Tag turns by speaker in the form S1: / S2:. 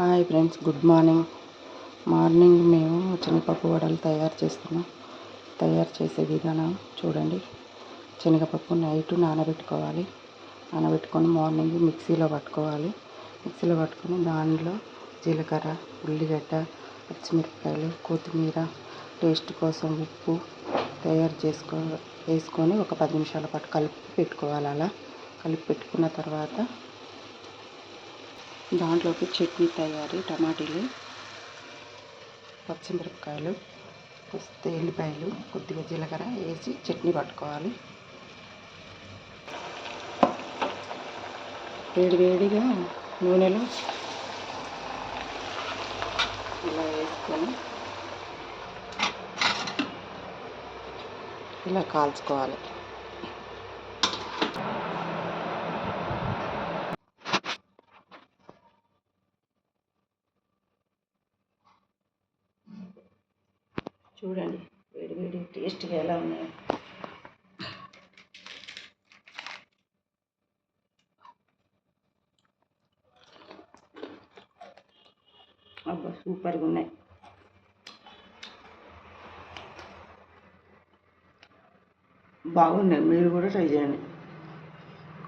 S1: Hi friends good morning. Morning మేము శనగపప్పు వడలు తయారు చేస్తున్నాం. తయారు చేసే విధానం చూడండి. శనగపప్పు నైట్ నానబెట్టుకోవాలి. నానబెట్టుకొని మార్నింగ్ మిక్సీలో పట్టుకోవాలి. మిక్సీలో పట్టుకొని దానిలో జీలకర్ర ఉల్లిగడ్డ పచ్చిమిరపకాయలు కొత్తిమీర టేస్ట్ కోసం ఉప్పు తయారు చేసుకో వేసుకొని ఒక పది నిమిషాల పాటు కలిపి పెట్టుకోవాలి అలా. కలిపి పెట్టుకున్న తర్వాత దాంట్లోకి చట్నీ తయారీ టమాటీలు పచ్చిమిరపకాయలు వస్తే ఎల్లిపాయలు కొద్దిగా జీలకర్ర వేసి చట్నీ పట్టుకోవాలి. వేడి వేడిగా నూనెలో ఇలా వేసుకొని ఇలా కాల్చుకోవాలి. చూడండి వేడి వేడి టేస్ట్గా ఎలా ఉన్నాయో. అబ్బా సూపర్గా ఉన్నాయి. బాగున్నాయి మీరు కూడా ట్రై చేయండి.